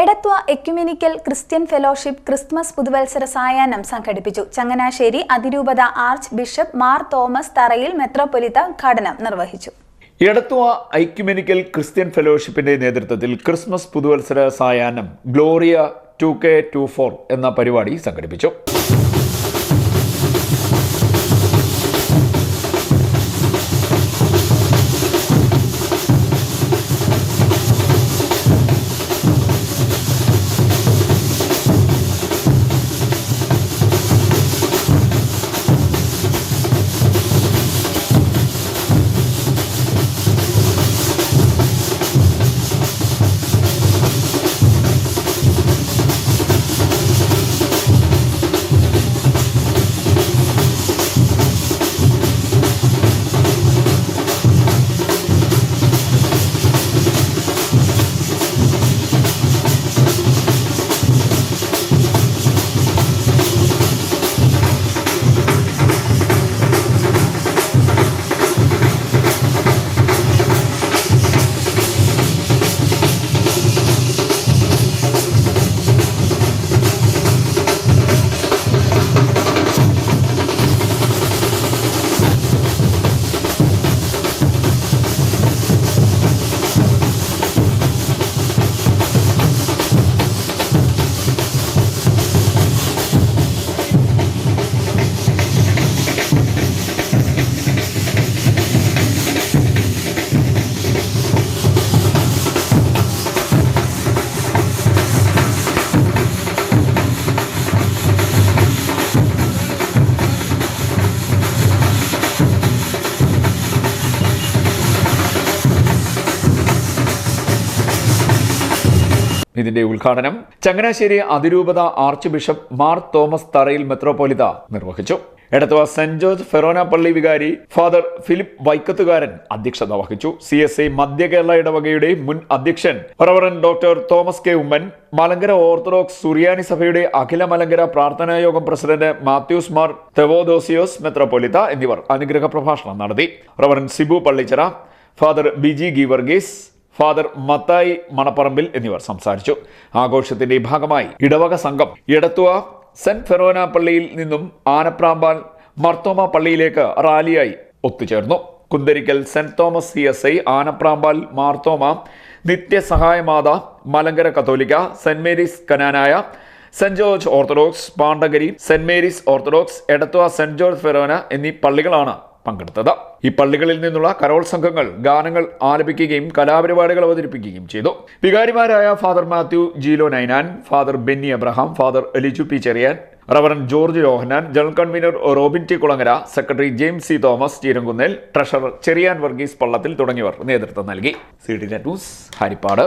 Edathua ecumenical Christian fellowship Christmas പുതുവത്സര സായാഹ്നം സംഘടിപ്പിച്ചു. ചങ്ങനാശ്ശേരി അതിരൂപത ആർച്ച് ബിഷപ്പ് മാർ തോമസ് തറയിൽ മെത്രോപൊലിത്ത ഉദ്ഘാടനം നിർവഹിച്ചു. എടത്തുവ ഐക്യുമെനിക്കൽ ക്രിസ്ത്യൻ ഫെലോഷിപ്പിന്റെ നേതൃത്വത്തിൽ ക്രിസ്മസ് പുതുവത്സര സായാഹ്നം Gloria two K two four എന്ന പരിപാടി സംഘടിപ്പിച്ചു. ഇതിന്റെ ഉദ്ഘാടനം ചങ്ങനാശ്ശേരി അതിരൂപത ആർച്ച് ബിഷപ്പ് മാർ തോമസ് തറയിൽ മെത്രോപൊലിത നിർവഹിച്ചു. എടത്തുവ സെന്റ് ജോർജ് ഫെറോന പള്ളി വികാരി ഫാദർ ഫിലിപ്പ് വൈക്കത്തുകാരൻ അധ്യക്ഷത വഹിച്ചു. സി എസ് ഐ മധ്യ കേരള ഇടവകയുടെ മുൻ അധ്യക്ഷൻ reverend doctor Thomas K. Oommen Malankara Orthodox Suriyani സഭയുടെ അഖില മലങ്കര പ്രാർത്ഥനാ യോഗം പ്രസിഡന്റ് മാത്യൂസ് മാർ തെവോദോസിയോസ് മെത്രോപൊലിത്ത എന്നിവർ അനുഗ്രഹ പ്രഭാഷണം നടത്തി. Reverend Sibu Pallichira father Biji Geevarghese father Mathai Manaparambil എന്നിവർ സംസാരിച്ചു. ആഘോഷത്തിന്റെ ഭാഗമായി ഇടവക സംഘം ഇടത്തുവ സെന്റ് ഫെറോന പള്ളിയിൽ നിന്നും ആനപ്രാമ്പാൽ മർത്തോമ പള്ളിയിലേക്ക് റാലിയായി ഒത്തുചേർന്നു. Kuntharikkal Saint Thomas C S I Anaprambal Marthoma Nithyasahayamatha Malankara കത്തോലിക്ക Saint Mary's Knanaya Saint George Orthodox Pandankari Saint Mary's Orthodox Edathua Saint George forane എന്നീ പള്ളികളാണ് പങ്കെടുത്തത്. ഈ പള്ളികളിൽ നിന്നുള്ള കരോൾ സംഘങ്ങൾ ഗാനങ്ങൾ ആലപിക്കുകയും കലാപരിപാടികൾ അവതരിപ്പിക്കുകയും ചെയ്തു. വികാരിമാരായ father Mathew Jeelo Ninan father Benny Abraham father Eliju P Cherian reverend George Yohannan general convener Robin T Kulangara secretary James C Thomas Cheerankunnel treasurer Cherian Varghese Pallathil തുടങ്ങിയവർ നേതൃത്വം നൽകി. C D news Harippad.